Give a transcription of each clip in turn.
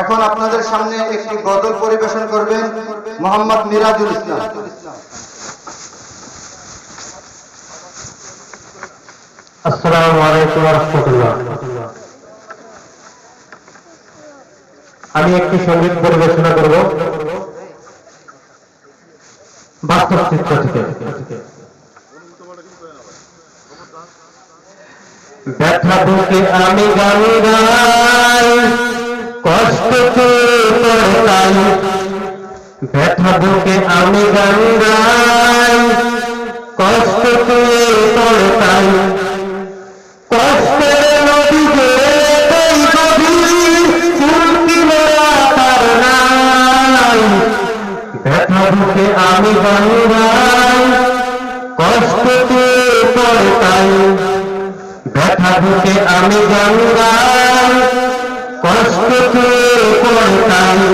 এখন আপনাদের সামনে একটি গজল পরিবেশন করবেন মোহাম্মদ মিরাজুল ইসলাম। আমি একটি সংগীত পরিবেশনা করব। বাস্তব চিত্র থেকে। ব্যথা আমি গান গাই। ব্যথা বুকে আমি গান কষ্ট তাই। কষ্টের নদী বুকে আমি কষ্ট তাই। ব্যথা আমি কষ্ট তাই।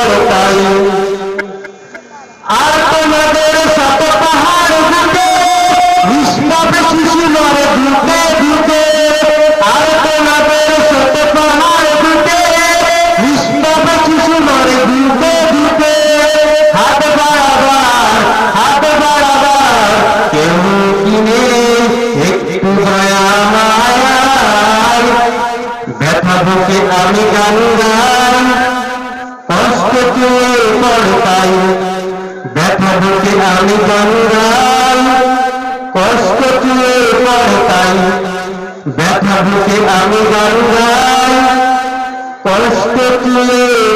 পড়ে তাই আর তোমাদের শত পাহাড় বুকে নিষ্পাপ শিশু মরে বুকে বুকে আর তোমাদের শত পাহাড় বুকে নিষ্পাপ শিশু মরে বুকে বুকে হাত বাড়াবার হাত বাড়াবার, কেউ কিনে একটু দয়া মায়ার ব্যথা বুকে আমি গান গাই। পড়ে তাই ব্যথা বুকে আমি গান গাই কষ্ট পড়ে তাই ব্যথা বুকে আমি গঙ্গাল কষ্ট তাই